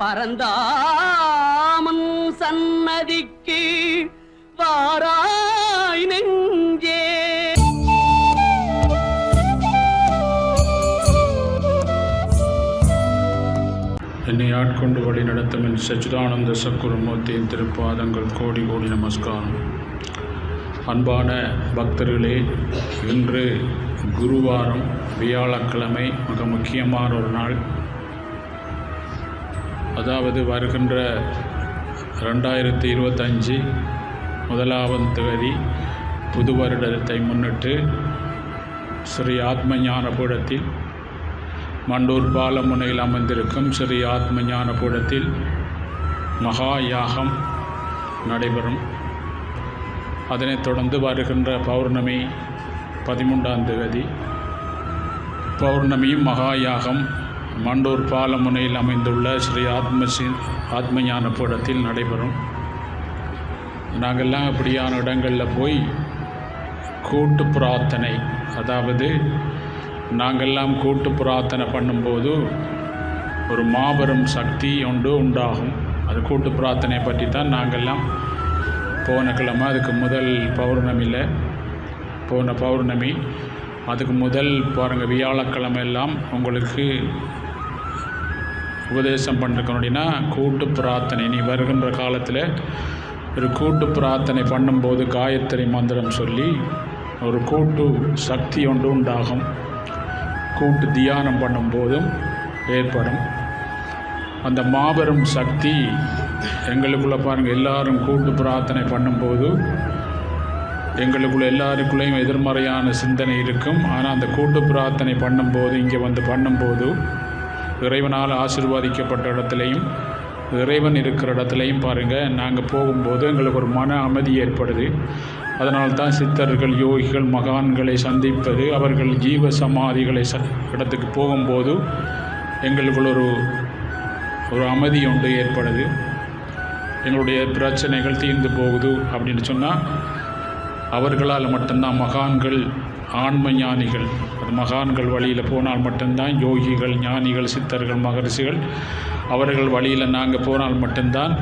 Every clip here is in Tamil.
பரந்தாமன் சன்னதிக்கு வாராய் நெஞ்சே. என்னை ஆட்கொண்டு வழி நடத்தும் என் சச்சிதானந்த சக்குருமூர்த்தியின் திருப்பாதங்கள் கோடி கோடி நமஸ்காரம். அன்பான பக்தர்களே இன்று குருவாரம் வியாழக்கிழமை மிக முக்கியமான ஒரு நாள். அதாவது வருகின்ற ரெண்டாயிரத்தி இருபத்தஞ்சி முதலாவது தேதி புது வருடத்தை முன்னிட்டு ஸ்ரீ ஆத்ம ஞானபீடத்தில் மண்டூர் பாலமுனையில் அமைந்திருக்கும் ஸ்ரீ ஆத்ம ஞானபீடத்தில் மகா யாகம் நடைபெறும். அதனைத் தொடர்ந்து வருகின்ற பௌர்ணமி பதிமூன்றாம் தேதி பௌர்ணமியும் மகா யாகம் மண்டூர் பாலமுனையில் அமைந்துள்ள ஸ்ரீ ஆத்ம சி- ஆத்ம ஞான பீடத்தில் நடைபெறும். நாங்கள்லாம் அப்படியான இடங்களில் போய் கூட்டு பிரார்த்தனை அதாவது நாங்கள்லாம் கூட்டு பிரார்த்தனை பண்ணும்போது ஒரு மாபெரும் சக்தி ஒன்று உண்டாகும். அது கூட்டு பிரார்த்தனை பற்றி தான் நாங்கள்லாம் போன கிழமை அதுக்கு முதல் பௌர்ணமியில் போன பௌர்ணமி அதுக்கு முதல் பாருங்கள் வியாழக்கிழமை எல்லாம் உங்களுக்கு உபதேசம் பண்ணிருக்கோம் அப்படின்னா கூட்டு பிரார்த்தனை. நீ வருகின்ற காலத்தில் ஒரு கூட்டு பிரார்த்தனை பண்ணும்போது காயத்ரி மந்திரம் சொல்லி ஒரு கூட்டு சக்தி ஒன்று உண்டாகும். கூட்டு தியானம் பண்ணும்போதும் ஏற்படும். அந்த மாபெரும் சக்தி எங்களுக்குள்ளே பாருங்கள் எல்லாரும் கூட்டு பிரார்த்தனை பண்ணும்போது எங்களுக்குள்ள எல்லாருக்குள்ளேயும் எதிர்மறையான சிந்தனை இருக்கும். ஆனால் அந்த கூட்டு பிரார்த்தனை பண்ணும்போது இங்கே வந்து பண்ணும்போது இறைவனால் ஆசிர்வாதிக்கப்பட்ட இடத்துலையும் இறைவன் இருக்கிற இடத்துலையும் பாருங்கள் நாங்கள் போகும்போது எங்களுக்கு ஒரு மன அமைதி ஏற்படுது. அதனால் தான் சித்தர்கள் யோகிகள் மகான்களை சந்திப்பது அவர்கள் ஜீவ சமாதிகளை ச இடத்துக்கு போகும்போது எங்களுக்குள்ள ஒரு ஒரு அமைதி ஒன்று ஏற்படுது. எங்களுடைய பிரச்சனைகள் தீர்ந்து போகுது அப்படின்னு சொன்னால் அவர்களால் மட்டும்தான் மகான்கள் ஆன்ம ஞானிகள் அது மகான்கள் வழியில் போனால் மட்டும்தான் யோகிகள் ஞானிகள் சித்தர்கள் மகரிஷிகள் அவர்கள் வழியில் நாங்கள் போனால் மட்டும்தான்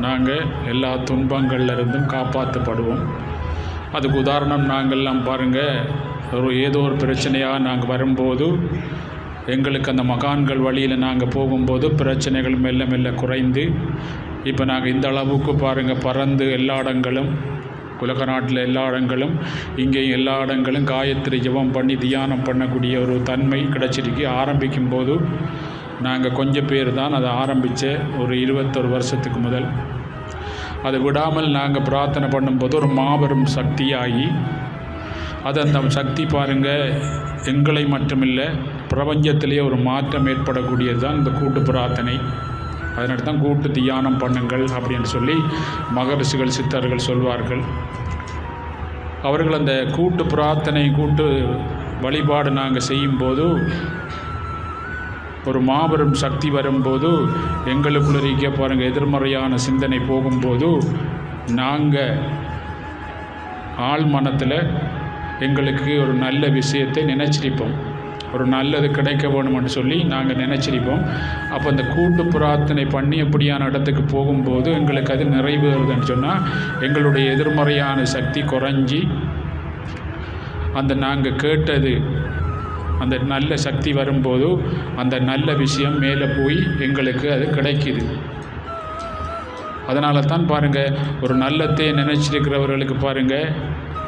நாங்கள் எல்லா துன்பங்கள்ல இருந்தும் காப்பாற்றப்படுவோம் அதுக்கு உதாரணம் நாங்கள்லாம் பாருங்கள் ஒரு ஏதோ ஒரு பிரச்சனையாக நாங்கள் வரும்போது எங்களுக்கு அந்த மகான்கள் வழியில் நாங்கள் போகும்போது பிரச்சனைகள் மெல்ல மெல்ல குறைந்து இப்போ நாங்கள் இந்த அளவுக்கு பாருங்கள் பறந்து எல்லா இடங்களும் உலக நாட்டில் எல்லா இடங்களும் இங்கேயும் எல்லா இடங்களும் காயத்ரி ஜபம் பண்ணி தியானம் பண்ணக்கூடிய ஒரு தன்மை கிடச்சிருக்கு. ஆரம்பிக்கும் போது நாங்கள் கொஞ்சம் பேர் தான் அதை ஆரம்பித்த ஒரு இருபத்தொரு வருஷத்துக்கு முதல். அதை விடாமல் நாங்கள் பிரார்த்தனை பண்ணும்போது ஒரு மாபெரும் சக்தியாகி அது அந்த சக்தி பாருங்கள் எங்களை மட்டுமில்லை பிரபஞ்சத்திலேயே ஒரு மாற்றம் ஏற்படக்கூடியது தான் இந்த கூட்டு பிரார்த்தனை. அதனால தான் கூட்டு தியானம் பண்ணுங்கள் அப்படின்னு சொல்லி மகரிஷிகள் சித்தர்கள் சொல்வார்கள். அவர்கள் அந்த கூட்டு பிரார்த்தனை கூட்டு வழிபாடு நாங்கள் செய்யும்போது ஒரு மாபெரும் சக்தி வரும்போது எங்களுக்குள்ள இருக்க பாருங்கள் எதிர்மறையான சிந்தனை போகும்போது நாங்கள் ஆள் மனத்தில் எங்களுக்கு ஒரு நல்ல விஷயத்தை நினைச்சிருப்போம். ஒரு நல்லது கிடைக்க வேணும்னு சொல்லி நாங்கள் நினச்சிருப்போம் அப்போ அந்த கூட்டு பிரார்த்தனை பண்ணி அப்படியான இடத்துக்கு போகும்போது எங்களுக்கு அது நிறைவேறுதுன்னு சொன்னால் எங்களுடைய எதிர்மறையான சக்தி குறைஞ்சி அந்த நாங்கள் கேட்டது அந்த நல்ல சக்தி வரும்போது அந்த நல்ல விஷயம் மேலே போய் எங்களுக்கு அது கிடைக்கிது. அதனால தான் பாருங்கள் ஒரு நல்லத்தை நினச்சிருக்கிறவர்களுக்கு பாருங்கள்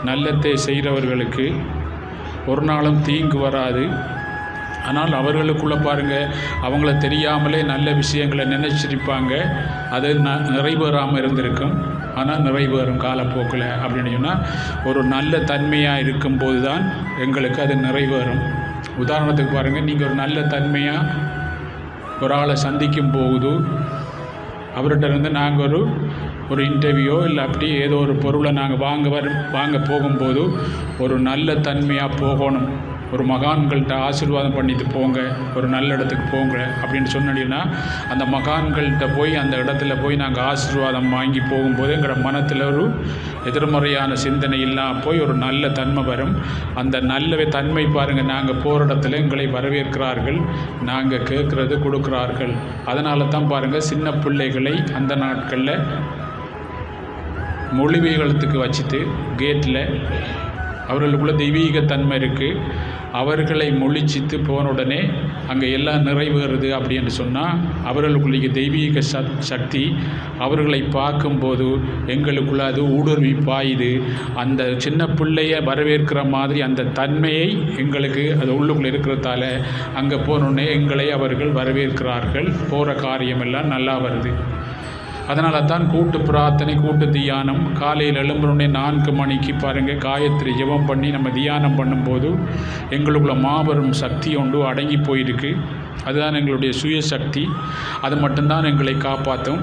நல்லத்தை செய்கிறவர்களுக்கு ஒரு நாளும் தீங்கு வராது. ஆனால் அவர்களுக்குள்ளே பாருங்கள் அவங்கள தெரியாமலே நல்ல விஷயங்களை நினைச்சிருப்பாங்க. அது ந நிறைவேறாமல் இருந்திருக்கும். ஆனால் நிறைவேறும் காலப்போக்கில் அப்படின்னு சொன்னால் ஒரு நல்ல தன்மையாக இருக்கும்போது தான் எங்களுக்கு அது நிறைவேறும். உதாரணத்துக்கு பாருங்கள் நீங்கள் ஒரு நல்ல தன்மையாக ஒரு ஆளை சந்திக்கும் போகுது அவர்கிட்ட இருந்து நாங்கள் ஒரு ஒரு இன்டர்வியூ இல்லை அப்படி ஏதோ ஒரு பொருளை நாங்கள் வாங்க வர வாங்க போகும்போது ஒரு நல்ல தன்மையாக போகணும். ஒரு மகான்கள்கிட்ட ஆசீர்வாதம் பண்ணிட்டு போங்க ஒரு நல்ல இடத்துக்கு போங்க அப்படின்னு சொன்னீங்கன்னா அந்த மகான்கள்கிட்ட போய் அந்த இடத்துல போய் நாங்கள் ஆசீர்வாதம் வாங்கி போகும்போது எங்களோட மனத்தில் ஒரு எதிர்மறையான சிந்தனை இல்லாமல் போய் ஒரு நல்ல தன்மை வரும். அந்த நல்ல தன்மை பாருங்கள் நாங்கள் போகிற இடத்துல எங்களை வரவேற்கிறார்கள் நாங்கள் கேட்குறது கொடுக்குறார்கள். அதனால தான் பாருங்கள் சின்ன பிள்ளைகளை அந்த நாட்களில் மொழிவீகலத்துக்கு வச்சுட்டு கேட்டில் அவர்களுக்குள்ள தெய்வீக தன்மை இருக்குது அவர்களை மொழிச்சித்து போன உடனே அங்கே எல்லாம் நிறைவேறுது அப்படின்னு சொன்னால் அவர்களுக்குள்ள தெய்வீக சக்தி அவர்களை பார்க்கும்போது எங்களுக்குள்ள அது ஊடுருவி பாயுது. அந்த சின்ன பிள்ளைய வரவேற்கிற மாதிரி அந்த தன்மையை எங்களுக்கு அது உள்ளுக்குள்ளே இருக்கிறதால அங்கே போனோடனே எங்களை அவர்கள் வரவேற்கிறார்கள். போகிற காரியமெல்லாம் நல்லா வருது. அதனால தான் கூட்டு பிரார்த்தனை கூட்டு தியானம். காலையில் எழும்புறோடனே நான்கு மணிக்கு பாருங்கள் காயத்ரி ஜெபம் பண்ணி நம்ம தியானம் பண்ணும்போது எங்களுக்குள்ள மாபெரும் சக்தி ஒன்று அடங்கி போயிருக்கு. அதுதான் எங்களுடைய சுய சக்தி அது மட்டும்தான் எங்களை காப்பாற்றும்.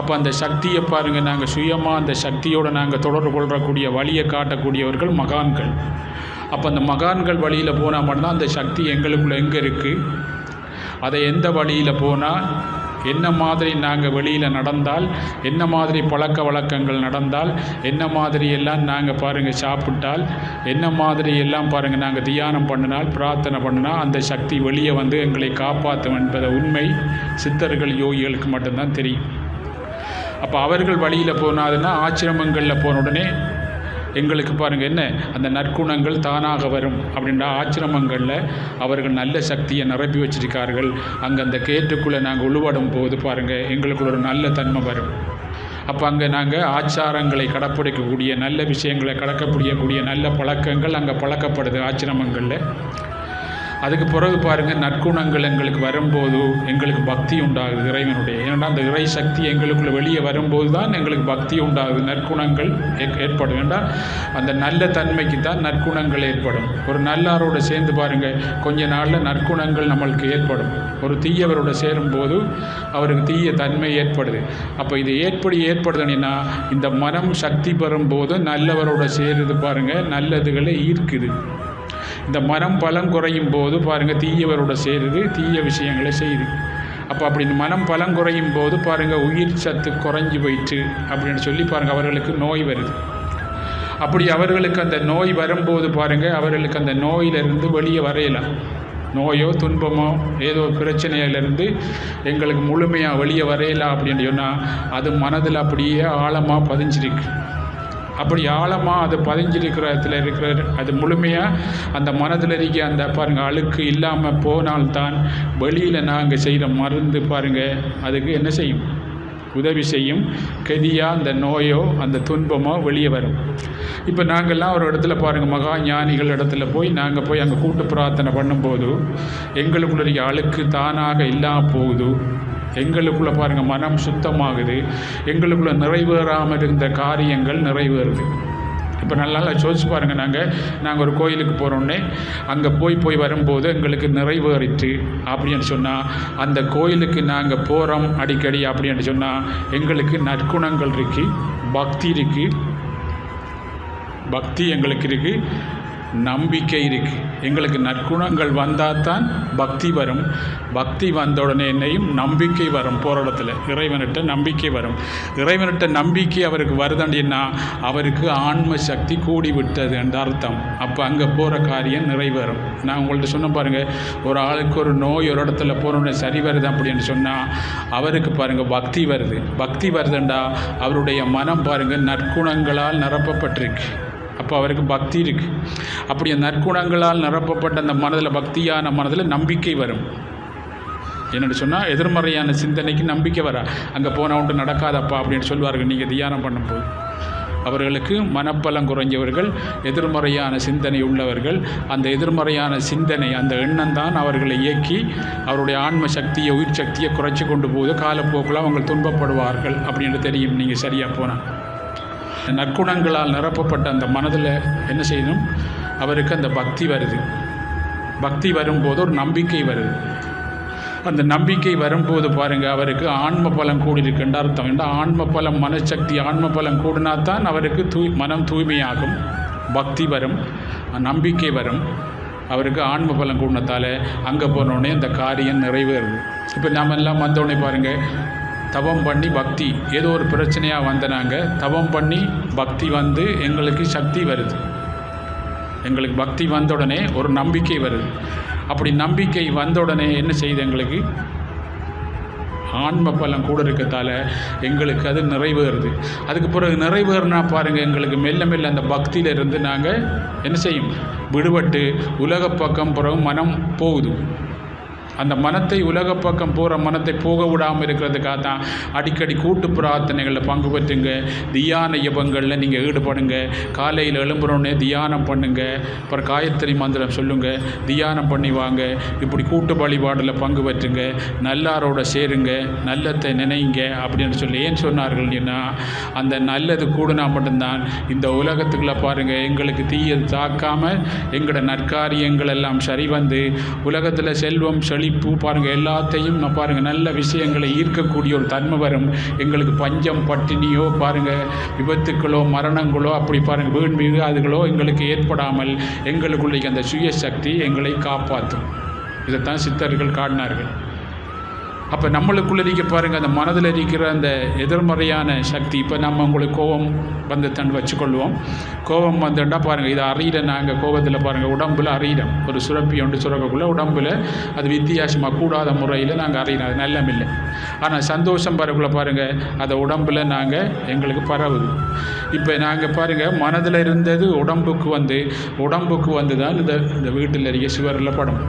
அப்போ அந்த சக்தியை பாருங்கள் நாங்கள் சுயமாக அந்த சக்தியோடு நாங்கள் தொடர்பு கொள்ளக்கூடிய வழியை காட்டக்கூடியவர்கள் மகான்கள். அப்போ அந்த மகான்கள் வழியில் போனால் மட்டும்தான் அந்த சக்தி எங்களுக்குள்ளே எங்கே இருக்குது அதை எந்த வழியில் போனால் என்ன மாதிரி நாங்கள் வெளியில் நடந்தால் என்ன மாதிரி பழக்க வழக்கங்கள் நடந்தால் என்ன மாதிரி எல்லாம் நாங்கள் பாருங்கள் சாப்பிட்டால் என்ன மாதிரி எல்லாம் பாருங்கள் நாங்கள் தியானம் பண்ணினால் பிரார்த்தனை பண்ணினால் அந்த சக்தி வெளியே வந்து எங்களை காப்பாற்றும் என்பதை உண்மை. சித்தர்கள் யோகிகளுக்கு மட்டும்தான் தெரியும். அப்போ அவர்கள் வழியில் போனாதுன்னா ஆச்சிரமங்களில் போன உடனே எங்களுக்கு பாருங்கள் என்ன? அந்த நற்குணங்கள் தானாக வரும் அப்படின்ற ஆச்சிரமங்களில் அவர்கள் நல்ல சக்தியை நிரப்பி வச்சிருக்கார்கள். அங்கே அந்த கேட்டுக்குள்ளே நாங்கள் உழுவடும் போது பாருங்கள் எங்களுக்குள்ள ஒரு நல்ல தன்மை வரும். அப்போ அங்கே நாங்கள் ஆச்சாரங்களை கடைப்பிடிக்கக்கூடிய நல்ல விஷயங்களை கடக்கக்கூடிய நல்ல பழக்கங்கள் அங்கே பழக்கப்படுது ஆச்சிரமங்களில். அதுக்கு பிறகு பாருங்கள் நற்குணங்கள் எங்களுக்கு வரும்போது எங்களுக்கு பக்தி உண்டாகுது இறைவனுடைய. ஏன்னா அந்த இறை சக்தி எங்களுக்குள்ள வெளியே வரும்போது தான் எங்களுக்கு பக்தி உண்டாகுது. நற்குணங்கள் ஏற்- ஏற்படும். ஏன்னா அந்த நல்ல தன்மைக்கு தான் நற்குணங்கள் ஏற்படும். ஒரு நல்லாரோட சேர்ந்து பாருங்கள் கொஞ்ச நாளில் நற்குணங்கள் நம்மளுக்கு ஏற்படும். ஒரு தீயவரோட சேரும்போது அவருக்கு தீய தன்மை ஏற்படுது. அப்போ இது ஏற்படி ஏற்படுதுன்னா இந்த மனம் சக்தி பெறும்போது நல்லவரோட சேருது பாருங்கள் நல்லதுகளை ஈர்க்குது. இந்த மனம் பலம் குறையும் போது பாருங்கள் தீயவரோட சேருது தீய விஷயங்களை செய்யுது. அப்போ அப்படி இந்த மனம் பலம் குறையும் போது பாருங்கள் உயிர் சத்து குறைஞ்சி போயிட்டு அப்படின்னு சொல்லி பாருங்கள் அவர்களுக்கு நோய் வருது. அப்படி அவர்களுக்கு அந்த நோய் வரும்போது பாருங்கள் அவர்களுக்கு அந்த நோயிலிருந்து வெளியே வரையலாம். நோயோ துன்பமோ ஏதோ பிரச்சனையிலேருந்து எங்களுக்கு முழுமையாக வெளியே வரையலாம் அப்படின்னு சொன்னால் அது மனதில் அப்படியே ஆழமாக பதிஞ்சிருக்கு. அப்படி ஆழமாக அது பதிஞ்சிருக்கிற இடத்துல இருக்கிற அது முழுமையாக அந்த மனதில் இருக்க அந்த பாருங்கள் அழுக்கு இல்லாமல் போனால்தான் வெளியில் நாங்கள் செய்கிற மருந்து பாருங்கள் அதுக்கு என்ன செய்யும்? உதவி செய்யும். கதியாக அந்த நோயோ அந்த துன்பமோ வெளியே வரும். இப்போ நாங்கள்லாம் ஒரு இடத்துல பாருங்கள் மகா ஞானிகள் இடத்துல போய் நாங்கள் போய் அங்கே கூட்டு பிரார்த்தனை பண்ணும்போது எங்களுக்குள்ள அழுக்கு தானாக இல்லாமல் போகுது. எங்களுக்குள்ள பாருங்கள் மனம் சுத்தமாகுது. எங்களுக்குள்ள நிறைவேறாமல் இருந்த காரியங்கள் நிறைவேறுது. இப்போ நல்லா யோசிச்சு பாருங்கள் நாங்கள் நாங்கள் ஒரு கோயிலுக்கு போகிறோன்னே அங்கே போய் போய் வரும்போது எங்களுக்கு நிறைவேறிட்டு அப்படின்னு சொன்னால் அந்த கோயிலுக்கு நாங்கள் போகிறோம் அடிக்கடி அப்படின்னு சொன்னால் எங்களுக்கு நற்குணங்கள் இருக்குது பக்தி இருக்குது பக்தி எங்களுக்கு இருக்குது நம்பிக்கை இருக்குது எங்களுக்கு நற்குணங்கள் வந்தால் தான் பக்தி வரும். பக்தி வந்த உடனே என்னையும் நம்பிக்கை வரும் போராட்டத்தில். இறைவனிட்ட நம்பிக்கை வரும். இறைவன்கிட்ட நம்பிக்கை அவருக்கு வருதுன்னா அவருக்கு ஆன்ம சக்தி கூடிவிட்டது என்ற அர்த்தம். அப்போ அங்கே போகிற காரியம் நிறைவேறும். நான் உங்கள்கிட்ட சொன்ன பாருங்கள் ஒரு ஆளுக்கு ஒரு நோய் ஒரு இடத்துல போனோடனே சரி வருது அப்படின்னு சொன்னால் அவருக்கு பாருங்கள் பக்தி வருது. பக்தி வருதுண்டா அவருடைய மனம் பாருங்கள் நற்குணங்களால் நிரப்பப்பட்டிருக்கு. அப்போ அவருக்கு பக்தி இருக்குது அப்படி நற்குணங்களால் நிரப்பப்பட்ட அந்த மனதில் பக்தியான மனதில் நம்பிக்கை வரும். என்னென்னு சொன்னால் எதிர்மறையான சிந்தனைக்கு நம்பிக்கை வரா. அங்கே போனால் ஒன்று நடக்காதப்பா அப்படின்னு சொல்லுவார்கள். நீங்கள் தியானம் பண்ணும்போது. அவர்களுக்கு மனப்பலம் குறைஞ்சவர்கள் எதிர்மறையான சிந்தனை உள்ளவர்கள் அந்த எதிர்மறையான சிந்தனை அந்த எண்ணம் தான் அவர்களை இயக்கி அவருடைய ஆன்ம சக்தியை உயிர் சக்தியை குறைச்சி கொண்டு போது காலப்போக்கில் அவங்க துன்பப்படுவார்கள் அப்படின்னு தெரியும். நீங்கள் சரியாக போனால் நற்குணங்களால் நிரப்பப்பட்ட அந்த மனதில் என்ன செய்யணும்? அவருக்கு அந்த பக்தி வருது. பக்தி வரும்போது ஒரு நம்பிக்கை வருது. அந்த நம்பிக்கை வரும்போது பாருங்கள் அவருக்கு ஆன்ம பலம் கூடியிருக்குன்ற அர்த்தம். என்றால் ஆன்ம பலம் மனசக்தி ஆன்ம பலம் கூடினா தான் அவருக்கு தூய் மனம் தூய்மையாகும். பக்தி வரும் நம்பிக்கை வரும். அவருக்கு ஆன்ம பலம் கூடினத்தால் அங்கே போனோடனே அந்த காரியம் நிறைவேறுது. இப்போ நாம் எல்லாம் வந்தோடனே பாருங்கள் தவம் பண்ணி பக்தி. ஏதோ ஒரு பிரச்சனையாக வந்த நாங்கள் தவம் பண்ணி பக்தி வந்து எங்களுக்கு சக்தி வருது. எங்களுக்கு பக்தி வந்த உடனே ஒரு நம்பிக்கை வருது. அப்படி நம்பிக்கை வந்த உடனே என்ன செய்யுது எங்களுக்கு? ஆன்ம பலம் கூட இருக்கத்தால் எங்களுக்கு அது நிறைவேறுது. அதுக்கு பிறகு நிறைவேறினா பாருங்கள் எங்களுக்கு மெல்ல மெல்ல அந்த பக்தியில் இருந்து நாங்கள் என்ன செய்யும்? விடுபட்டு உலக பக்கம் பிறகு மனம் போகுது. அந்த மனத்தை உலக பக்கம் போகிற மனத்தை போக விடாமல் இருக்கிறதுக்காக தான் அடிக்கடி கூட்டு பிரார்த்தனைகளில் பங்கு பெற்றுங்க. தியான யபங்களில் நீங்கள் ஈடுபடுங்க. காலையில் எழும்புறோன்னே தியானம் பண்ணுங்க. அப்புறம் காயத்ரி மந்திரம் சொல்லுங்க. தியானம் பண்ணி வாங்க. இப்படி கூட்டு வழிபாடில் பங்கு பெற்றுங்க. நல்லாரோட சேருங்க. நல்லத்தை நினைங்க அப்படின்னு சொல்லி ஏன் சொன்னார்கள் அந்த நல்லது கூடுனா மட்டும்தான் இந்த உலகத்துக்குள்ளே பாருங்கள் எங்களுக்கு தீயது தாக்காமல் எங்களோட நற்காரியங்கள் எல்லாம் சரி வந்து உலகத்தில் செல்வம் செழி செழிப்பு பாருங்கள் எல்லாத்தையும் நான் பாருங்கள் நல்ல விஷயங்களை ஈர்க்கக்கூடிய ஒரு தன்மை வரும் எங்களுக்கு பஞ்சம் பட்டினியோ பாருங்கள் விபத்துக்களோ மரணங்களோ அப்படி பாருங்கள் வீண் விகாதுகளோ எங்களுக்கு ஏற்படாமல் எங்களுக்குள்ளே அந்த சுயசக்தி எங்களை காப்பாற்றும். இதைத்தான் சித்தர்கள் காட்டினார்கள். அப்போ நம்மளுக்குள்ள இருக்க பாருங்கள் அந்த மனதில் இருக்கிற அந்த எதிர்மறையான சக்தி இப்போ நம்ம உங்களுக்கு கோபம் வந்து தன் வச்சுக்கொள்வோம். கோபம் வந்துட்டால் பாருங்கள் இதை அறியிற நாங்கள் கோபத்தில் பாருங்கள் உடம்பில் அறியிறோம் ஒரு சுரப்பி ஒன்று சுரக்கக்குள்ளே உடம்பில் அது வித்தியாசமாக கூடாத முறையில் நாங்கள் அறியிறோம் அது நல்லமில்லை. ஆனால் சந்தோஷம் வரக்குள்ள பாருங்கள் அதை உடம்பில் நாங்கள் எங்களுக்கு பரவுது. இப்போ நாங்கள் பாருங்கள் மனதில் இருந்தது உடம்புக்கு வந்து உடம்புக்கு வந்து தான் இந்த இந்த வீட்டில் இருக்க சுவரில் படம்.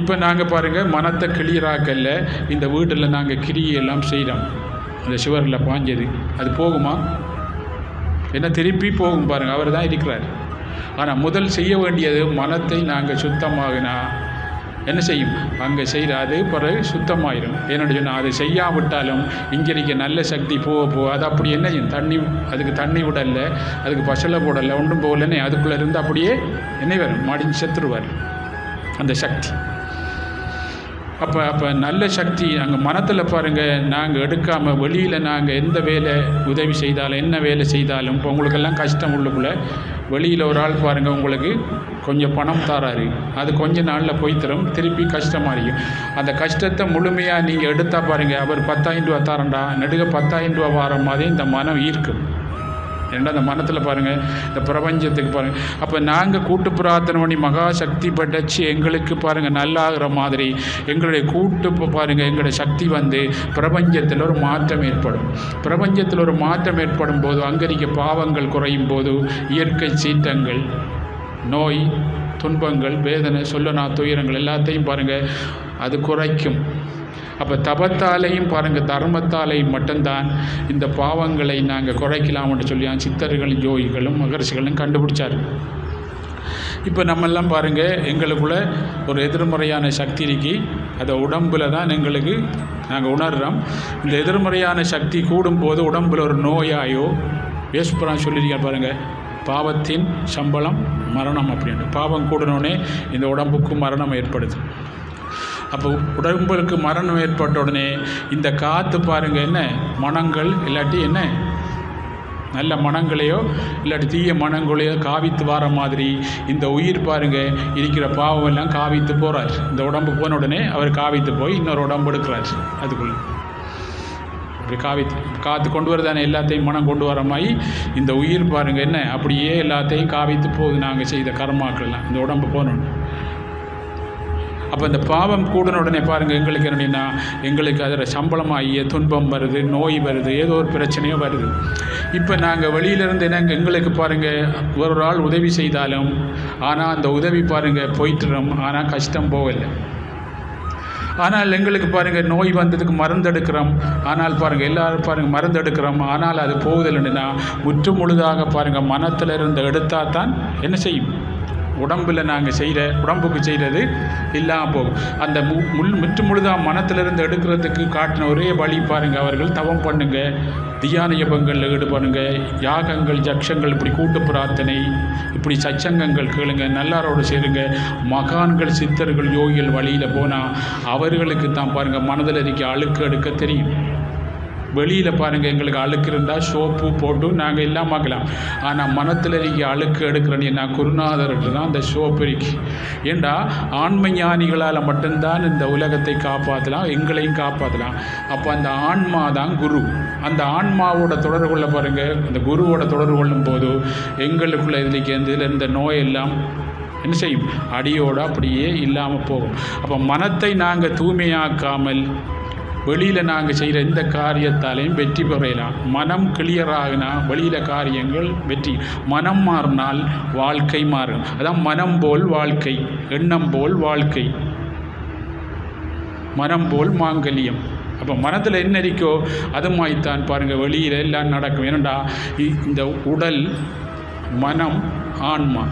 இப்போ நாங்கள் பாருங்கள் மனத்தை கிளியராக்கல்ல இந்த வீட்டில் நாங்கள் கிரியெல்லாம் செய்கிறோம் அந்த சுவரில் பாஞ்சது. அது போகுமா? என்ன திருப்பி போகும் பாருங்கள் அவர் தான் இருக்கிறார். ஆனால் முதல் செய்ய வேண்டியது மனத்தை நாங்கள் சுத்தமாகினா என்ன செய்யும்? அங்கே செய்கிற அது பிறகு சுத்தமாயிரும். என்னென்னு சொன்னால் அதை செய்யாவிட்டாலும் இங்கே இருக்க நல்ல சக்தி போக போக அது அப்படி என்ன செய்யும்? தண்ணி அதுக்கு தண்ணி விடல அதுக்கு பசலை போடலை ஒன்றும் போகலன்னே அதுக்குள்ளே இருந்து அப்படியே என்ன வரும்? மடிஞ்சு செத்துருவார். அந்த சக்தி. அப்போ அப்போ நல்ல சக்தி அங்கே மனத்தில் பாருங்கள் நாங்கள் எடுக்காமல் வெளியில் நாங்கள் எந்த வேலை உதவி செய்தாலும் என்ன வேலை செய்தாலும் இப்போ உங்களுக்கெல்லாம் கஷ்டம் உள்ளக்குள்ளே வெளியில் ஒரு ஆள் பாருங்கள் உங்களுக்கு கொஞ்சம் பணம் தராரு. அது கொஞ்ச நாளில் போய் தரும். திருப்பி கஷ்டமாக இருக்கும் அந்த கஷ்டத்தை முழுமையாக நீங்கள் எடுத்தால் பாருங்கள் அவர் பத்தாயிரம் ரூபா தரண்டா. நடுக பத்தாயிரம் ரூபா வர மாதிரி இந்த மனம் ஈர்க்கும். ஏன்னா அந்த மனத்தில் பாருங்கள் இந்த பிரபஞ்சத்துக்கு பாருங்கள் அப்போ நாங்கள் கூட்டு பிரார்த்தனை பண்ணி மகா சக்தி படைச்சு எங்களுக்கு பாருங்கள் நல்லாகிற மாதிரி. எங்களுடைய கூட்டு இப்போ பாருங்கள் எங்களுடைய சக்தி வந்து பிரபஞ்சத்தில் ஒரு மாற்றம் ஏற்படும். பிரபஞ்சத்தில் ஒரு மாற்றம் ஏற்படும் போது அங்கரிக்க பாவங்கள் குறையும் போது இயற்கை சீற்றங்கள் நோய் துன்பங்கள் வேதனை சொல்லனா துயரங்கள் எல்லாத்தையும் பாருங்கள் அது குறைக்கும். அப்போ தபத்தாலேயும் பாருங்கள் தர்மத்தாலேயும் மட்டும்தான் இந்த பாவங்களை நாங்கள் குறைக்கலாம்னு சொல்லி சித்தர்களும் யோகிகளும் மகர்ஷிகளும் கண்டுபிடிச்சார். இப்போ நம்மெல்லாம் பாருங்கள் எங்களுக்குள்ள ஒரு எதிர்மறையான சக்தி இருக்கி. அதை உடம்பில் தான் எங்களுக்கு நாங்கள் உணர்கிறோம் இந்த எதிர்மறையான சக்தி கூடும்போது உடம்பில் ஒரு நோயாயோ வேஸ்புரான் சொல்லியிருக்கா பாருங்கள் பாவத்தின் சம்பளம் மரணம் அப்படின்ட்டு பாவம் கூடனோடனே இந்த உடம்புக்கும் மரணம் ஏற்படுது. அப்போ உடம்புக்கு மரணம் ஏற்பட்ட உடனே இந்த காற்று பாருங்கள் என்ன? மனங்கள் இல்லாட்டி என்ன? நல்ல மனங்களையோ இல்லாட்டி தீய மனங்களையோ காவித்து வர மாதிரி இந்த உயிர் பாருங்க இருக்கிற பாவம் எல்லாம் காவித்து போகிறார் இந்த உடம்பு போன உடனே அவர் காவித்து போய் இன்னொரு உடம்பு எடுக்கிறார். அதுக்குள்ள. அப்படி காவித்து காற்று கொண்டு வரதானே எல்லாத்தையும் மனம் கொண்டு வர மாதிரி இந்த உயிர் பாருங்கள் என்ன? அப்படியே எல்லாத்தையும் காவித்து போகுது நாங்கள் செய்த கர்மாக்கள்லாம். இந்த உடம்பு போனோன்னு அப்போ இந்த பாவம் கூடன உடனே பாருங்கள் எங்களுக்கு என்னன்னா எங்களுக்கு அதில் சம்பளமாகிய துன்பம் வருது நோய் வருது ஏதோ ஒரு பிரச்சனையோ வருது. இப்போ நாங்கள் வெளியிலேருந்து என்ன எங்களுக்கு பாருங்கள் ஒரு ஆள் உதவி செய்தாலும் ஆனால் அந்த உதவி பாருங்கள் போயிட்டுறோம் ஆனால் கஷ்டம் போகலை. ஆனால் எங்களுக்கு பாருங்கள் நோய் வந்ததுக்கு மருந்து எடுக்கிறோம். ஆனால் பாருங்கள் எல்லாரும் பாருங்கள் மருந்து எடுக்கிறோம். ஆனால் அது போகுதில்லைன்னா முற்று முழுதாக பாருங்கள் மனத்தில் இருந்து எடுத்தால் தான் என்ன செய்யும்? உடம்பில் நாங்கள் செய்கிற உடம்புக்கு செய்கிறது இல்லாமல் போகும். அந்த மு முள் முற்று முழுதாக மனத்திலிருந்து எடுக்கிறதுக்கு காட்டின ஒரே வழி பாருங்கள் அவர்கள் தவம் பண்ணுங்க தியான யபங்களில் ஈடுபடுங்க யாகங்கள் ஜக்ஷங்கள் இப்படி கூட்டு பிரார்த்தனை இப்படி சச்சங்கங்கள் கேளுங்க நல்லாரோடு சேருங்க. மகான்கள் சித்தர்கள் யோகிகள் வழியில் போனால் அவர்களுக்கு தான் பாருங்கள் மனதில் இருக்க அழுக்கு எடுக்க தெரியும். வெளியில் பாருங்கள் எங்களுக்கு அழுக்கு இருந்தால் சோப்பு போட்டு நாங்கள் இல்லாமல் பார்க்கலாம் ஆனால் மனத்தில் நீங்கள் அழுக்கு எடுக்கிறேன்னு நான் குருநாதர்கிட்ட தான் அந்த சோப்பு இருக்கு. ஏண்டா? ஆண்மை ஞானிகளால் மட்டும்தான் இந்த உலகத்தை காப்பாற்றலாம் எங்களையும் காப்பாற்றலாம் அப்போ அந்த ஆன்மா தான் குரு. அந்த ஆன்மாவோட தொடர்பு கொள்ள பாருங்கள் அந்த குருவோட தொடர்பு கொள்ளும் போது எங்களுக்குள்ள இதுலேருந்து இந்த நோயெல்லாம் என்ன செய்யும்? அடியோடு அப்படியே இல்லாமல் போகும். அப்போ மனத்தை நாங்கள் தூய்மையாக்காமல் வெளியில் நாங்கள் செய்கிற எந்த காரியத்தாலையும் வெற்றி பெறலாம். மனம் கிளியராகினா வெளியில் காரியங்கள் வெற்றி. மனம் மாறினால் வாழ்க்கை மாறும். அதான் மனம் போல் வாழ்க்கை எண்ணம் போல் வாழ்க்கை. மனம் போல் மாங்கல்யம். அப்போ மனத்தில் என்ன இருக்கோ அது மாதிரித்தான் பாருங்கள் வெளியில் எல்லாம் நடக்கும். ஏனண்டா இந்த உடல் மனம் ஆன்மா.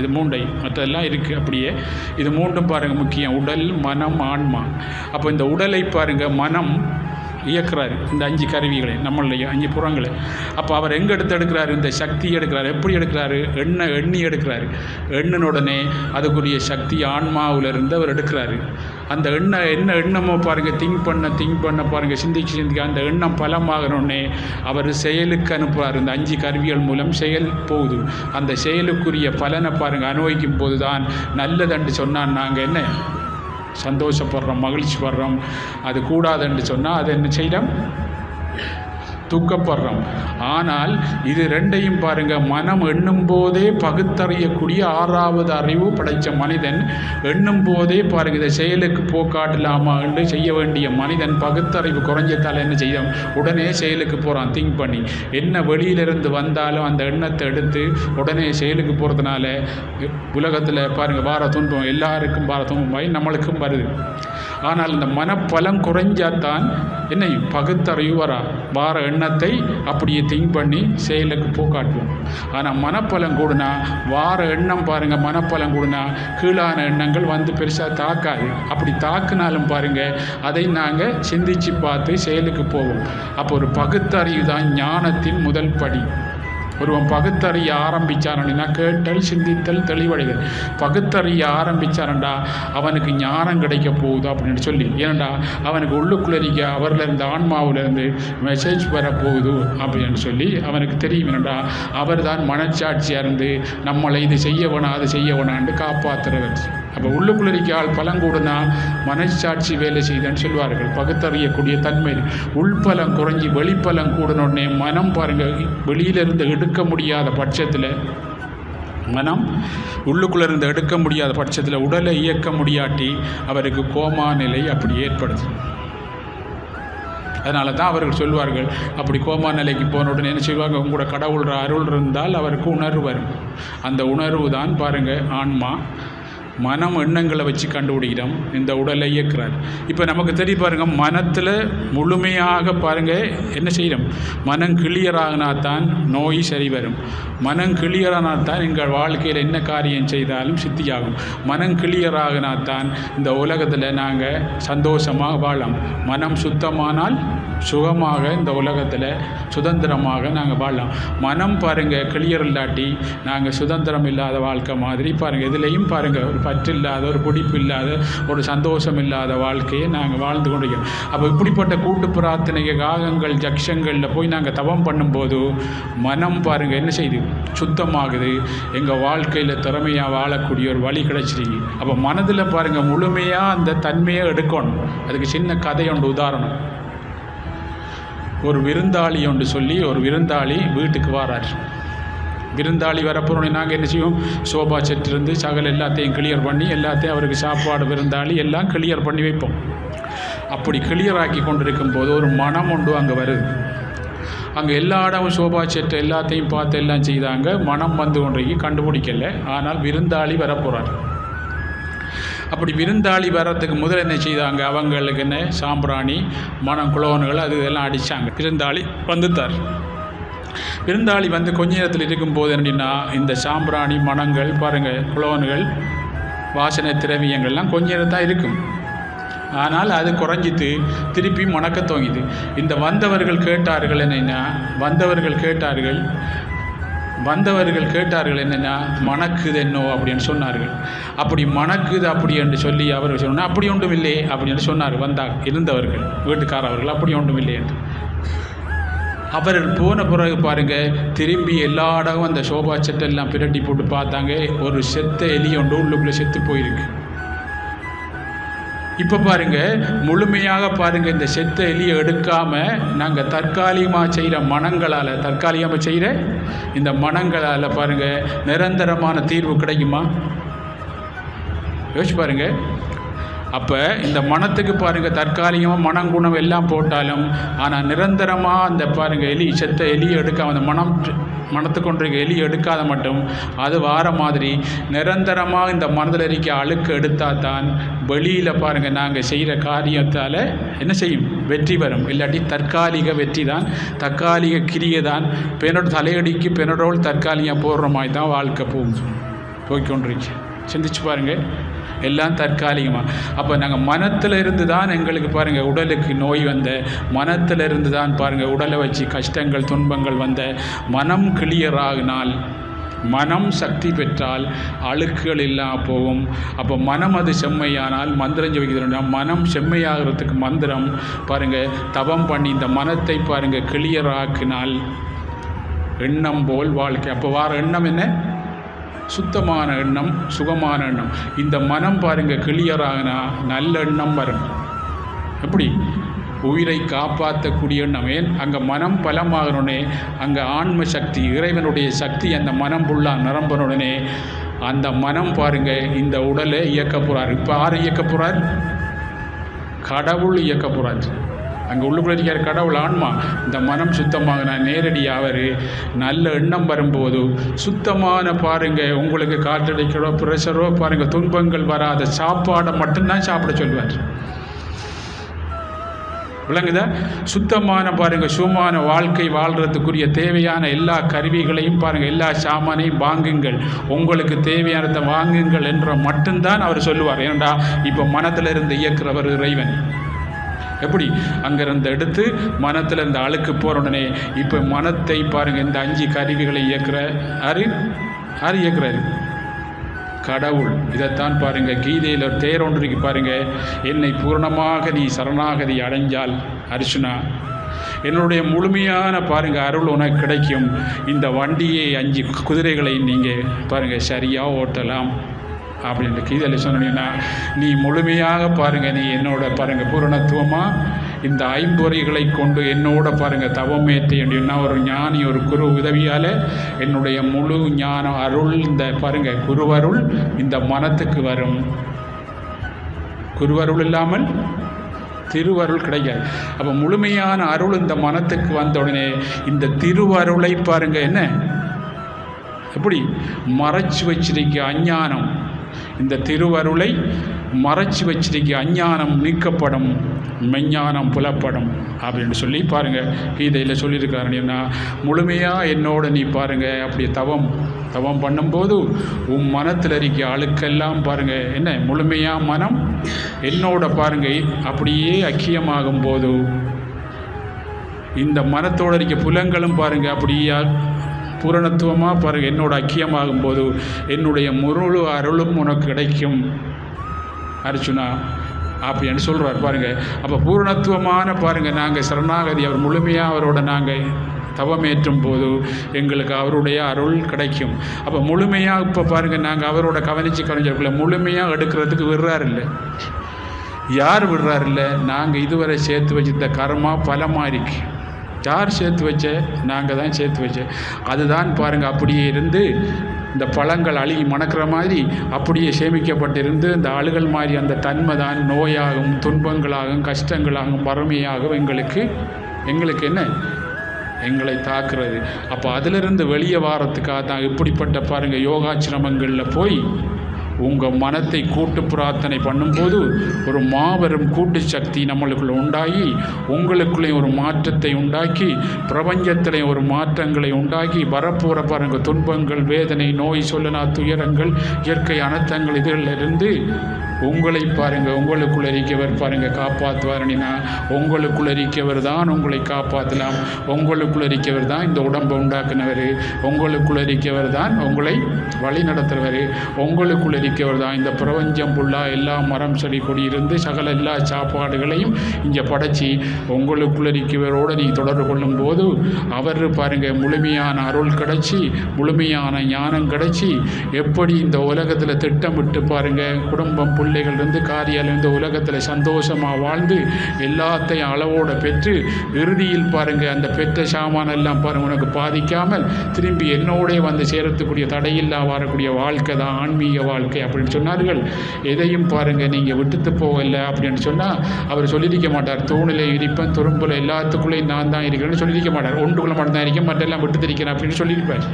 இது மூண்டை மற்றெல்லாம் இருக்குது அப்படியே. இது மூண்டும் பாருங்கள் முக்கியம். உடல் மனம் ஆன்மா. அப்போ இந்த உடலை பாருங்கள் மனம் இயக்குறாரு. இந்த அஞ்சு கருவிகளை நம்மளுடைய அஞ்சு புறங்களை. அப்போ அவர் எங்கே எடுத்து எடுக்கிறாரு? இந்த சக்தி எடுக்கிறாரு. எப்படி எடுக்கிறாரு? எண்ணெய் எண்ணி எடுக்கிறாரு. எண்ணின உடனே அதுக்குரிய சக்தி ஆன்மாவிலிருந்து அவர் எடுக்கிறாரு. அந்த எண்ணம் என்ன எண்ணமோ பாருங்கள் திங்க் பண்ண திங்க் பண்ண பாருங்கள் சிந்திக்க சிந்திக்க அந்த எண்ணம் பலமாகணுன்னே அவர் செயலுக்கு அனுப்புகிறார் இந்த அஞ்சு கருவிகள் மூலம் செயல் போகுது. அந்த செயலுக்குரிய பலனை பாருங்கள் அனுபவிக்கும் போது தான் நல்லதன்று சொன்னால் நாங்கள் என்ன? சந்தோஷப்படுறோம் மகிழ்ச்சி படுறோம் அது கூடாதுன்னு சொன்னால் அது என்ன செய்யலாம் துக்கப்படுறோம். ஆனால் இது ரெண்டையும் பாருங்க மனம் எண்ணும் போதே பகுத்தறியக்கூடிய ஆறாவது அறிவு படைத்த மனிதன். எண்ணும் போதே பாருங்க இதை செயலுக்கு போக்காட்டலாமா என்று செய்ய வேண்டிய மனிதன் பகுத்தறிவு குறைஞ்சதால் என்ன செய்யும்? உடனே செயலுக்கு போகிறான் திங்க் பண்ணி. என்ன வெளியிலிருந்து வந்தாலும் அந்த எண்ணத்தை எடுத்து உடனே செயலுக்கு போகிறதுனால உலகத்தில் பாருங்கள் வார துன்பம் எல்லாருக்கும் வார துன்பம் வாய் நம்மளுக்கும் வருது. ஆனால் இந்த மனப்பலம் குறைஞ்சாதான் என்னையும் பகுத்தறிவு வரா. வார எண்ணத்தை அப்படியே திங்க் பண்ணி செயலுக்கு போக்காட்டுவோம். ஆனால் மனப்பலம் கூடுனா வார எண்ணம் பாருங்கள் மனப்பலம் கூடுனா கீழான எண்ணங்கள் வந்து பெருசாக தாக்காது. அப்படி தாக்குனாலும் பாருங்கள் அதை நாங்கள் சிந்திச்சு பார்த்து செயலுக்கு போவோம். அப்போ ஒரு பகுத்தறிவு தான் ஞானத்தின் முதல் படி. ஒருவன் பகுத்தறிய ஆரம்பிச்சானா கேட்டல் சிந்தித்தல் தெளிவடைதல். பகுத்தறிய ஆரம்பிச்சானண்டா அவனுக்கு ஞானம் கிடைக்க போகுது அப்படின்னு சொல்லி. ஏனண்டா அவனுக்கு உள்ளுக்குள்ளறிக்க அவரில் இருந்த மெசேஜ் வரப்போகுது அப்படின்னு சொல்லி அவனுக்கு தெரியும். என்னடா அவர் தான் மனச்சாட்சியாக இருந்து நம்மளை இது செய்ய வேணாம் அது செய்ய வேணான்னு காப்பாற்றுறவர் அப்போ உள்ளுக்குள்ள இருக்க ஆள் பலங்கூடுனா மனசாட்சி வேலை செய்தன்னு சொல்வார்கள். பகுத்தறியக்கூடிய தன்மை. உள்பலம் குறைஞ்சி வெளிப்பலம் கூடனோடனே மனம் பாருங்கள் வெளியிலிருந்து எடுக்க முடியாத பட்சத்தில் மனம் உள்ளுக்குள்ளே இருந்து எடுக்க முடியாத பட்சத்தில் உடலை இயக்க முடியாட்டி அவருக்கு கோமா நிலை அப்படி ஏற்படுது. அதனால தான் அவர்கள் சொல்வார்கள் அப்படி கோமா நிலைக்கு போன உடனே என்ன செய்வாங்க? உங்களோட கடவுள் அருள் இருந்தால் அவருக்கு உணர்வு வரும். அந்த உணர்வு தான் பாருங்கள் ஆன்மா. மனம் எண்ணங்களை வச்சு கண்டுபிடிக்கிறோம். இந்த உடலை இயக்கிறார். இப்போ நமக்கு தெரிய பாருங்க மனத்தில் முழுமையாக பாருங்க என்ன செய்கிறோம்? மனம் கிளியர் தான் நோய் சரி வரும். மனம் கிளியர் தான் எங்கள் வாழ்க்கையில் என்ன காரியம் செய்தாலும் சித்தியாகும். மனம் கிளியர் தான் இந்த உலகத்தில் நாங்கள் சந்தோஷமாக வாழலாம். மனம் சுத்தமானால் சுகமாக இந்த உலகத்தில் சுதந்திரமாக நாங்கள் வாழலாம். மனம் பாருங்கள் கிளியர் இல்லாட்டி நாங்கள் சுதந்திரம் இல்லாத வாழ்க்கை மாதிரி பாருங்கள் இதுலேயும் பாருங்கள் ஒரு பற்றில்லாத ஒரு பிடிப்பு இல்லாத ஒரு சந்தோஷம் இல்லாத வாழ்க்கையை நாங்கள் வாழ்ந்து கொண்டிருக்கிறோம் அப்போ இப்படிப்பட்ட கூட்டு பிரார்த்தனை காகங்கள் ஜக்ஷங்களில் போய் நாங்கள் தவம் பண்ணும்போது மனம் பாருங்கள் என்ன செய்யுது சுத்தமாகுது. எங்கள் வாழ்க்கையில் திறமையாக வாழக்கூடிய ஒரு வழி கிடச்சிருக்கு. அப்போ மனதில் பாருங்கள் முழுமையாக அந்த தன்மையை எடுக்கணும். அதுக்கு சின்ன கதை ஒன்று உதாரணம். ஒரு விருந்தாளி ஒன்று சொல்லி ஒரு விருந்தாளி வீட்டுக்கு வரார். விருந்தாளி வரப்போறோன்னே நாங்கள் என்ன செய்வோம்? சோபா செட்டிலிருந்து சகல் எல்லாத்தையும் கிளியர் பண்ணி எல்லாத்தையும் அவருக்கு சாப்பாடு விருந்தாளி எல்லாம் கிளியர் பண்ணி வைப்போம். அப்படி கிளியர் ஆக்கி கொண்டிருக்கும் போது ஒரு மனம் ஒன்று அங்கே வருது. அங்கே எல்லா இடமும் சோபா செட்டு எல்லாத்தையும் பார்த்து எல்லாம் செய்தாங்க. மனம் வந்து ஒன்றைக்கு கண்டுபிடிக்கல. ஆனால் விருந்தாளி வரப்போகிறார் அப்படி விருந்தாளி வர்றதுக்கு முதல்ல என்ன செய்தாங்க? அவங்களுக்கு என்ன? சாம்பிராணி மனம் குளோன்கள் அது இதெல்லாம் அடித்தாங்க விருந்தாளி வந்துத்தார் விருந்தாளி வந்து கொஞ்ச நேரத்தில் இருக்கும்போது என்னன்னா இந்த சாம்பிராணி மணங்கள் பாருங்கள் குளோன்கள் வாசனை திரவியங்கள்லாம் கொஞ்ச நேரம் தான் இருக்கும். ஆனால் அது குறைஞ்சிட்டு திருப்பி மணக்க துவங்கிது. இந்த வந்தவர்கள் கேட்டார்கள் என்னென்னா வந்தவர்கள் கேட்டார்கள் வந்தவர்கள் கேட்டார்கள் என்னென்னா மணக்குது என்னோ அப்படின்னு சொன்னார்கள். அப்படி மணக்குது அப்படி என்று சொல்லி அவர்கள் சொன்னால் அப்படி ஒன்றும் இல்லை அப்படின்னு சொன்னார் வந்தார் இருந்தவர்கள் வீட்டுக்காரவர்கள் அப்படி ஒன்றும் இல்லை என்று. அவர் போன பிறகு பாருங்க திரும்பி எல்லா இடமும் அந்த சோபா செட்டெல்லாம் பிரட்டி போட்டு பார்த்தாங்க. ஒரு செத்த எலி ஒன்று உள்ளுக்குள்ளே செத்து போயிருக்கு. இப்போ பாருங்க முழுமையாக பாருங்க இந்த செத்த எலியை எடுக்காம நாங்கள் தற்காலிகமாக செய்கிற மனங்களால் தற்காலிகமாக செய்கிற இந்த மனங்களால் பாருங்க நிரந்தரமான தீர்வு கிடைக்குமா? யோசிச்சு பாருங்க. அப்போ இந்த மனத்துக்கு பாருங்கள் தற்காலிகமாக மனங்குணம் எல்லாம் போட்டாலும் ஆனால் நிரந்தரமாக அந்த பாருங்கள் எலி செத்த எலி எடுக்காமல் அந்த மனம் மனத்துக்கு கொண்டிருக்க எலி எடுக்காத மட்டும் அது வார மாதிரி நிரந்தரமாக இந்த மனதில் இருக்க அழுக்கு எடுத்தால் தான் வெளியில் பாருங்கள் நாங்கள் செய்கிற காரியத்தால் என்ன செய்யும்? வெற்றி வரும். இல்லாட்டி தற்காலிக வெற்றி தான் தற்காலிக கிரியை தான் பெண்ணோட தலையடிக்கு பெண்ணோட தற்காலிகம் போடுற மாதிரி தான் வாழ்க்கை போகும். போய்க்கொண்டிருக்கு. சிந்திச்சு பாருங்கள் எல்லாம் தற்காலிகமாக அப்போ நாங்கள் மனத்தில் இருந்து தான் எங்களுக்கு பாருங்கள் உடலுக்கு நோய் வந்த. மனத்தில் இருந்து தான் பாருங்கள் உடலை வச்சு கஷ்டங்கள் துன்பங்கள் வந்த. மனம் கிளியர் ஆகினால் மனம் சக்தி பெற்றால் அழுக்குகள் இல்லாம போகும். அப்போ மனம் அது செம்மையானால் மந்திரம் ஜெபிக்கிறோம்னா மனம் செம்மையாகிறதுக்கு மந்திரம் பாருங்கள் தவம் பண்ணி இந்த மனத்தை பாருங்கள் கிளியர் ஆக்கினால் எண்ணம் போல் வாழ்க்கை. அப்போ வார எண்ணம் என்ன? சுத்தமான எண்ணம் சுகமான எண்ணம். இந்த மனம் பாருங்க கிளியராகனா நல்ல எண்ணம் வரும். எப்படி? உயிரை காப்பாற்றக்கூடிய எண்ணம். ஏன்? அங்கே மனம் பலமாகணுடனே அங்கே ஆன்ம சக்தி இறைவனுடைய சக்தி அந்த மனம் ஃபுல்லாக நிரம்பனுடனே அந்த மனம் பாருங்க இந்த உடலை இயக்க போகிறார் இப்போ யார் இயக்க போகிறார் கடவுள் இயக்க போகிறார் அங்கே உள்ளுக்குள்ள இருக்கிற கடவுள் ஆன்மா இந்த மனம் சுத்தமாகினா நேரடியாக அவர் நல்ல எண்ணம் வரும்போது சுத்தமான பாருங்கள் உங்களுக்கு காற்றடிக்கிறோ ப்ரெஷரோ பாருங்கள் துன்பங்கள் வராத சாப்பாடை மட்டும்தான் சாப்பிட சொல்வார் விளங்குதா? சுத்தமான பாருங்கள் சுகமான வாழ்க்கை வாழ்கிறதுக்குரிய தேவையான எல்லா கருவிகளையும் பாருங்கள் எல்லா சாமானையும் வாங்குங்கள். உங்களுக்கு தேவையானதை வாங்குங்கள் என்ற மட்டும்தான் அவர் சொல்லுவார். ஏன்டா இப்போ மனத்தில் இருந்து இயக்குறவர் இறைவன். எப்படி? அங்கிருந்து எடுத்து மனத்தில் இந்த அழுக்கு போகிற உடனே இப்போ மனத்தை பாருங்கள் இந்த அஞ்சு கருவிகளை இயக்குற யாரு? யார் இயக்குறாரு? கடவுள். இதைத்தான் பாருங்க கீதையில் ஒரு தேர் பாருங்க என்னை பூர்ணமாக நீ சரணாகதி அடைஞ்சால் அர்ச்சுனா என்னுடைய முழுமையான பாருங்க அருள் உனக்கு கிடைக்கும். இந்த வண்டியை அஞ்சு குதிரைகளை நீங்கள் பாருங்க சரியாக ஓட்டலாம். அப்படின்ற கீதையில் சொன்னீங்கன்னா நீ முழுமையாக பாருங்கள் நீ என்னோட பாருங்கள் பூரணத்துவமாக இந்த ஐம்பொறிகளை கொண்டு என்னோட பாருங்கள் தவமேற்றி அப்படின்னா ஒரு ஞானி ஒரு குரு உதவியால் என்னுடைய முழு ஞானம் அருள் இந்த பாருங்கள் குருவருள் இந்த மனத்துக்கு வரும். குருவருள் இல்லாமல் திருவருள் கிடைக்காது அப்போ முழுமையான அருள் இந்த மனத்துக்கு வந்த உடனே இந்த திருவருளை பாருங்கள் என்ன? எப்படி? மறைச்சு வச்சிருக்க அஞ்ஞானம். இந்த திருவருளை மறைச்சு வச்சிருக்க அஞ்ஞானம் நீக்கப்படும் மெஞ்ஞானம் புலப்படும் அப்படின்னு சொல்லி பாருங்கள் கீதையில் சொல்லியிருக்காருன்னா முழுமையாக என்னோட நீ பாருங்கள் அப்படி தவம் தவம் பண்ணும்போது உன் மனத்தில் இருக்க அழுக்கெல்லாம் பாருங்கள் என்ன? முழுமையாக மனம் என்னோட பாருங்க. அப்படியே அக்கியமாகும் போது இந்த மனத்தோட இருக்க புலங்களும் பாருங்கள் அப்படியே பூரணத்துவமாக பாருங்க. என்னோட ஐக்கியமாகும் போது என்னுடைய முருளு அருளும் உனக்கு கிடைக்கும். அர்ச்சுனா அப்படின்னு சொல்கிறார் பாருங்கள் அப்போ பூரணத்துவமான பாருங்கள் நாங்கள் சரணாகதி அவர் முழுமையாக அவரோட நாங்கள் தவமேற்றும் போது எங்களுக்கு அவருடைய அருள் கிடைக்கும். அப்போ முழுமையாக இப்போ பாருங்கள் நாங்கள் அவரோட கவனித்து கவனிச்சிருக்கல முழுமையாக எடுக்கிறதுக்கு விடுறாரு இல்லை. யார் விடுறாரு இல்லை? நாங்கள் இதுவரை சேர்த்து வச்சிருந்த கர்மா பலமாக இருக்குது யார் சேர்த்து வச்ச? நாங்கள் தான் சேர்த்து வச்ச. அதுதான் பாருங்கள் அப்படியே இருந்து இந்த பழங்கள் அழுகி மணக்கிற மாதிரி அப்படியே சேமிக்கப்பட்டிருந்து இந்த அழுகல் மாதிரி அந்த தன்மை தான் நோயாகும் துன்பங்களாகும் கஷ்டங்களாகும் வறுமையாகும் எங்களுக்கு எங்களுக்கு என்ன? எங்களை தாக்குறது. அப்போ அதிலிருந்து வெளியே வாரத்துக்காக தான் இப்படிப்பட்ட பாருங்கள் யோகாச்சிரமங்களில் போய் உங்கள் மனத்தை கூட்டு பிரார்த்தனை பண்ணும்போது ஒரு மாபெரும் கூட்டு சக்தி நம்மளுக்குள்ள உண்டாகி உங்களுக்குள்ளே ஒரு மாற்றத்தை உண்டாக்கி பிரபஞ்சத்திலே ஒரு மாற்றங்களை உண்டாக்கி வரப்போகிற பாருங்க துன்பங்கள் வேதனை நோய் சொல்லனா துயரங்கள் இயற்கை அனர்த்தங்கள் இதிலிருந்து உங்களை பாருங்கள் உங்களுக்குள்ள இருக்கவர் பாருங்கள் காப்பாற்றுவார்னா உங்களுக்குள்ள இருக்கவர் தான் உங்களை காப்பாற்றலாம் உங்களுக்குள்ள இருக்கவர் தான் இந்த உடம்பை உண்டாக்குனவர். உங்களுக்குள்ள இருக்கவர் தான் உங்களை வழி நடத்துகிறவர் உங்களுக்குள்ள இருக்கவர் தான் இந்த பிரபஞ்சம் ஃபுல்லாக எல்லா மரம் செடி கொடி இருந்து சகல எல்லா சாப்பாடுகளையும் இங்கே படைச்சி உங்களுக்குள்ள இருக்கவரோடு நீங்கள் தொடர்பு கொள்ளும்போது அவர் பாருங்கள் முழுமையான அருள் கிடைச்சி முழுமையான ஞானம் கிடைச்சி எப்படி இந்த உலகத்தில் திட்டமிட்டு பாருங்கள் குடும்பம் பிள்ளைகள் இருந்து காரியால் இந்த உலகத்தில் சந்தோஷமாக வாழ்ந்து எல்லாத்தையும் அளவோடு பெற்று இறுதியில் பாருங்கள் அந்த பெற்ற சாமான் எல்லாம் பாருங்கள் உனக்கு பாதிக்காமல் திரும்பி என்னோடே வந்து சேரத்துக்கூடிய தடையில்லா வரக்கூடிய வாழ்க்கை தான் ஆன்மீக வாழ்க்கை அப்படின்னு சொன்னார்கள். எதையும் பாருங்கள் நீங்கள் விட்டுட்டு போகலை அப்படின்னு சொன்னால் அவர் சொல்லியிருக்க மாட்டார். தூணில் இருப்பேன் துரும்பில் எல்லாத்துக்குள்ளேயும் நான் தான் இருக்கிறேன்னு சொல்லியிருக்க மாட்டார். ஒன்றுக்குள்ள மட்டும் தான் இருக்கேன் மற்றெல்லாம் விட்டு இருக்கிறேன் அப்படின்னு சொல்லியிருப்பார்.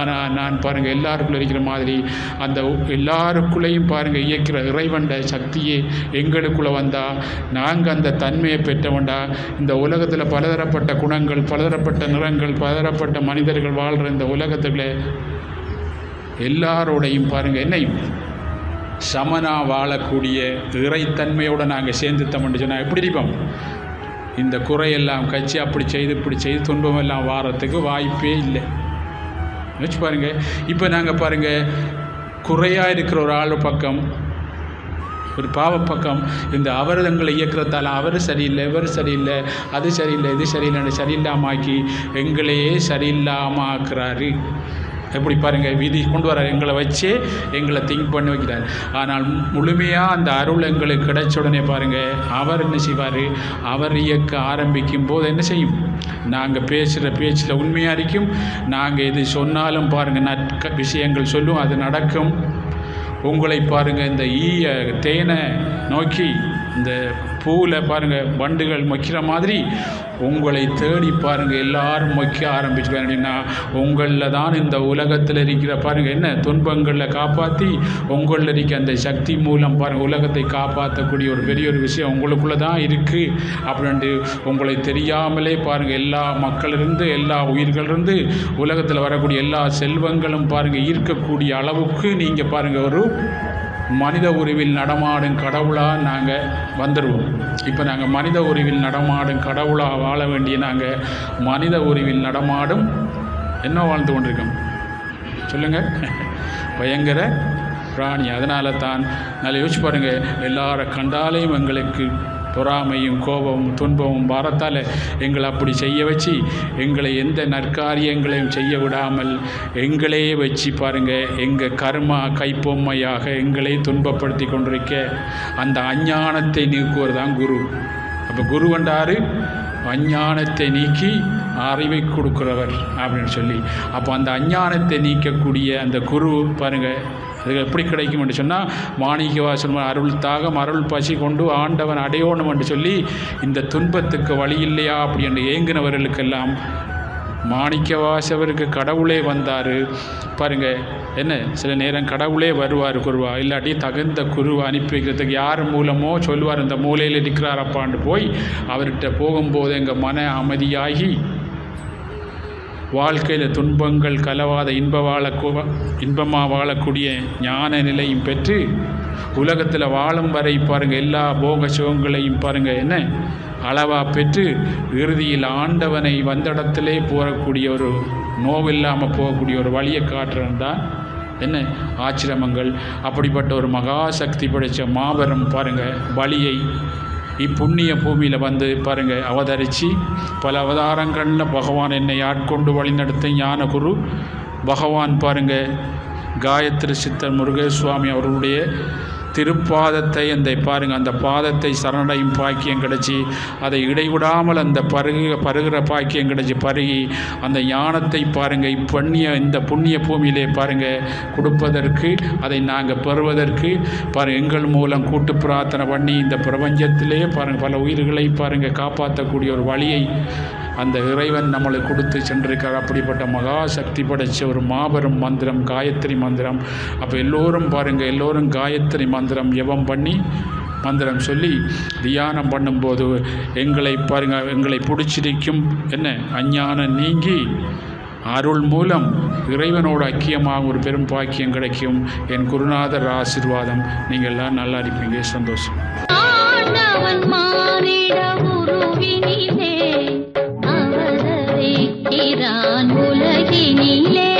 ஆனால் நான் பாருங்கள் எல்லாருக்குள்ளே இருக்கிற மாதிரி அந்த எல்லாருக்குள்ளேயும் பாருங்கள் இயக்கிற இறைவண்ட சக்தியே எங்களுக்குள்ளே வந்தால் நாங்கள் அந்த தன்மையை பெற்றவண்டா. இந்த உலகத்தில் பலதரப்பட்ட குணங்கள் பலதரப்பட்ட நிறங்கள் பலதரப்பட்ட மனிதர்கள் வாழ்கிற இந்த உலகத்தில் எல்லாரோடையும் பாருங்கள் என்னையும் சமனா வாழக்கூடிய இறைத்தன்மையோடு நாங்கள் சேர்ந்துட்டோம்னு சொன்னால் எப்படி இருப்போம் இந்த குறையெல்லாம் கட்சி அப்படி செய்து இப்படி செய்து துன்பமெல்லாம் வாரத்துக்கு வாய்ப்பே இல்லை. வச்சு பாருங்கள் இப்போ நாங்கள் பாருங்கள் குறையாக இருக்கிற ஒரு ஆள் பக்கம் ஒரு பாவப்பக்கம். இந்த அவரதங்களை இயக்கிறதால அவர் சரியில்லை இவர் சரியில்லை அது சரியில்லை இது சரியில்லைன்னு சரியில்லாமாக்கி எங்களையே சரியில்லாமாக்குறாரு. எப்படி பாருங்கள் விதி கொண்டு வர எங்களை வச்சே எங்களை திங்க் பண்ணி வைக்கிறார். ஆனால் முழுமையாக அந்த அருள் எங்களுக்கு கிடைச்ச உடனே பாருங்கள் அவர் என்ன செய்வார்? அவர் இயக்க ஆரம்பிக்கும் போது என்ன செய்யும்? நாங்கள் பேசுகிற பேச்சில் உண்மையாக இருக்கும். நாங்கள் எது சொன்னாலும் பாருங்கள் நற்க விஷயங்கள் சொல்லும் அது நடக்கும். உங்களை பாருங்கள் இந்த ஈய தேனை நோக்கி இந்த பூவில் பாருங்கள் வண்டுகள் மொக்கிற மாதிரி உங்களை தேடி பாருங்கள் எல்லாரும் மொக்க ஆரம்பிச்சுருவாங்க அப்படின்னா உங்களில் தான் இந்த உலகத்தில் இருக்கிற பாருங்கள் என்ன துன்பங்களில் காப்பாற்றி உங்களில் இருக்க அந்த சக்தி மூலம் பாருங்கள் உலகத்தை காப்பாற்றக்கூடிய ஒரு பெரிய ஒரு விஷயம் உங்களுக்குள்ளே தான் இருக்குது அப்படின்ட்டு உங்களை தெரியாமலே பாருங்கள் எல்லா மக்களிருந்து எல்லா உயிர்களிருந்து உலகத்தில் வரக்கூடிய எல்லா செல்வங்களும் பாருங்கள் ஈர்க்கக்கூடிய அளவுக்கு நீங்கள் பாருங்கள் ஒரு மனித உருவில் நடமாடும் கடவுளாக நாங்கள் வந்துடுவோம் இப்போ நாங்கள் மனித உருவில் நடமாடும் கடவுளாக வாழ வேண்டிய நாங்கள் மனித உருவில் நடமாடும் என்ன வாழ்ந்து கொண்டிருக்கோம்? சொல்லுங்கள் பயங்கர பிராணி அதனால தான் நல்லா யோசிச்சு பாருங்கள் எல்லாரை கண்டாலையும் எங்களுக்கு பொறாமையும் கோபமும் துன்பமும் பாரத்தால் எங்களை அப்படி செய்ய வச்சு எங்களை எந்த நற்காரியங்களையும் செய்ய விடாமல் எங்களையே வச்சு பாருங்கள் எங்கள் கர்மா கைப்பொம்மையாக எங்களை துன்பப்படுத்தி கொண்டிருக்க அந்த அஞ்ஞானத்தை நீக்குவது தான் குரு. அப்போ குரு வண்டாரு அஞ்ஞானத்தை நீக்கி அறிவை கொடுக்குறவர் அப்படின்னு சொல்லி. அப்போ அந்த அஞ்ஞானத்தை நீக்கக்கூடிய அந்த குரு பாருங்கள் அது எப்படி கிடைக்கும் என்று சொன்னால் மாணிக்க வாசல் அருள் தாகம் அருள் பசி கொண்டு ஆண்டவன் அடையோணும் என்று சொல்லி இந்த துன்பத்துக்கு வழி இல்லையா அப்படி என்று ஏங்கினவர்களுக்கெல்லாம் மாணிக்க வாசவருக்கு கடவுளே வந்தார். பாருங்க என்ன? சில நேரம் கடவுளே வருவார் குருவா இல்லாட்டி தகுந்த குருவை அனுப்பி வைக்கிறதுக்கு யார் மூலமோ சொல்லுவார் இந்த மூலையில் இருக்கிறாரப்பான்னு போய் அவர்கிட்ட போகும்போது எங்கள் மன அமைதியாகி வாழ்க்கையில் துன்பங்கள் கலவாத இன்ப வாழ இன்பமாக வாழக்கூடிய ஞான நிலையும் பெற்று உலகத்தில் வாழும் வரை பாருங்கள் எல்லா போக சுகங்களையும் பாருங்கள் என்ன? அளவாக பெற்று இறுதியில் ஆண்டவனை வந்தடத்திலே போகக்கூடிய ஒரு நோவில்லாமல் போகக்கூடிய ஒரு வழியை காட்டுறது தான் என்ன? ஆச்சிரமங்கள். அப்படிப்பட்ட ஒரு மகா சக்தி படைத்த மாபெரும் பாருங்கள் வழியை இப்புண்ணிய பூமியில் வந்து பாருங்கள் அவதரித்து பல அவதாரங்களில் பகவான் என்னை ஆட்கொண்டு வழிநடத்த ஞான குரு பகவான் பாருங்கள் காயத்ரி சித்தர் முருகேசுவாமி அவர்களுடைய திருப்பாதத்தை அந்த பாருங்கள் அந்த பாதத்தை சரணடையும் பாக்கியம் கிடச்சி அதை இடைவிடாமல் அந்த பருகு பருகிற பாக்கியம் கிடச்சி பருகி அந்த ஞானத்தை பாருங்கள் இப்பண்ணிய இந்த புண்ணிய பூமியிலே பாருங்கள் கொடுப்பதற்கு அதை நாங்கள் பெறுவதற்கு பாரு எங்கள் மூலம் கூட்டு பிரார்த்தனை பண்ணி இந்த பிரபஞ்சத்திலே பாருங்கள் பல உயிர்களை பாருங்கள் காப்பாற்றக்கூடிய ஒரு வழியை அந்த இறைவன் நம்மளை கொடுத்து சென்றிருக்கார். அப்படிப்பட்ட மகா சக்தி படைச்ச ஒரு மாபெரும் மந்திரம் காயத்ரி மந்திரம். அப்போ எல்லோரும் பாருங்கள் எல்லோரும் காயத்ரி மந்திரம் எவம் பண்ணி மந்திரம் சொல்லி தியானம் பண்ணும்போது எங்களை பாருங்கள் எங்களை பிடிச்சிருக்கும் என்ன? அஞ்ஞானம் நீங்கி அருள் மூலம் இறைவனோட ஐக்கியமாக ஒரு பெரும் பாக்கியம் கிடைக்கும். என் குருநாதர் ஆசீர்வாதம். நீங்கள் எல்லாம் நல்லா இருப்பீங்க. சந்தோஷம். நிற்கிறான் உலகினிலே